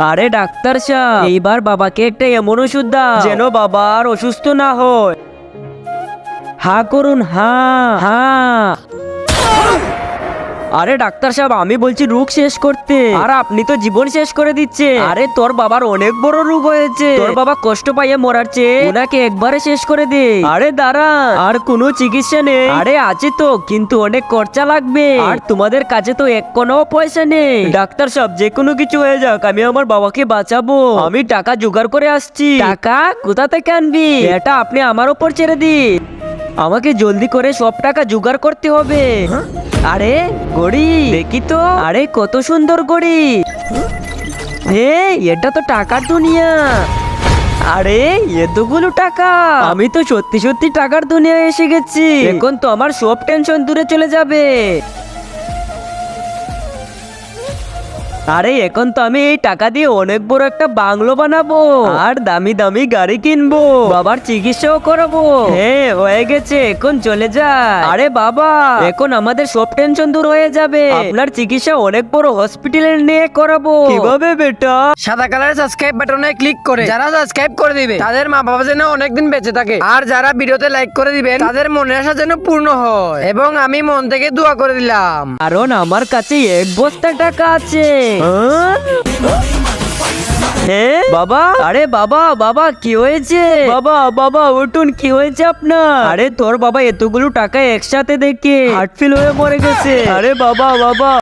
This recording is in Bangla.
আরে ডাক্তার সাহেব এইবার বাবাকে একটা এমন ওষুধ দাও। যেন বাবা আর অসুস্থ না হয়। হা করুন হা হা। আরে ডাক্তার সাহেব, আমি বলছি রোগ শেষ করতে। আর আপনি তো জীবন শেষ করে দিচ্ছে আরে তোর বাবার অনেক বড় রোগ হয়েছে। তোর বাবা কষ্ট পাইয়ে মরার চেয়ে ওনাকে একবারে শেষ করে দে। আরে দাঁড়া, আর কোনো চিকিৎসা নেই। আরে আছে তো, কিন্তু অনেক খরচা লাগবে। আর তোমাদের কাছে তো এক কোনো পয়সা নেই। ডাক্তার সাহেব, যে কোনো কিছু হয়ে যাক, আমি আমার বাবাকে বাঁচাবো। আমি টাকা জোগাড় করে আসছি। টাকা কোথা থেকে আনবি? এটা আপনি আমার উপর ছেড়ে দিন। আমাকে জলদি করে সব টাকা জোগাড় করতে হবে। আরে গড়ি, দেখি তো। আরে কত সুন্দর গড়ি। হে এটা তো টাকার দুনিয়া। আরে এতগুলো টাকা। আমি তো সত্যি সত্যি টাকার দুনিয়ায় এসে গেছি। এখন তো আমার সব টেনশন দূরে চলে যাবে। আরে এখন তো আমি এই টাকা দিয়ে অনেক বড় একটা বাংলো বানাবো। আর দামি দামি গাড়ি কিনবো। বাবার চিকিৎসাও করাবো। হ্যাঁ হয়ে গেছে এখন চলে যায়। আরে বাবা এখন আমাদের সব টেনশন দূর হয়ে যাবে। আপনার চিকিৎসা অনেক বড় হসপিটালে নিয়ে করাবো। কীভাবে বেটা? সাদা কালারের সাবস্ক্রাইব বাটনে ক্লিক করে। যারা সাবস্ক্রাইব করে দিবে তাদের মা বাবা যেন অনেকদিন বেঁচে থাকে। আর যারা ভিডিওতে লাইক করে দিবেন তাদের মনের আশা যেন পূর্ণ হয়। এবং আমি মন থেকে দোয়া করে দিলাম। কারণ আমার কাছে এক বস্তা টাকা আছে। বাবা? আরে বাবা বাবা, কি হয়েছে? বাবা বাবা, উঠুন, কি হয়েছে আপনার? আরে তোর বাবা এতগুলো টাকা একসাথে দেখে হার্টফিল হয়ে পড়ে গেছে। আরে বাবা বাবা।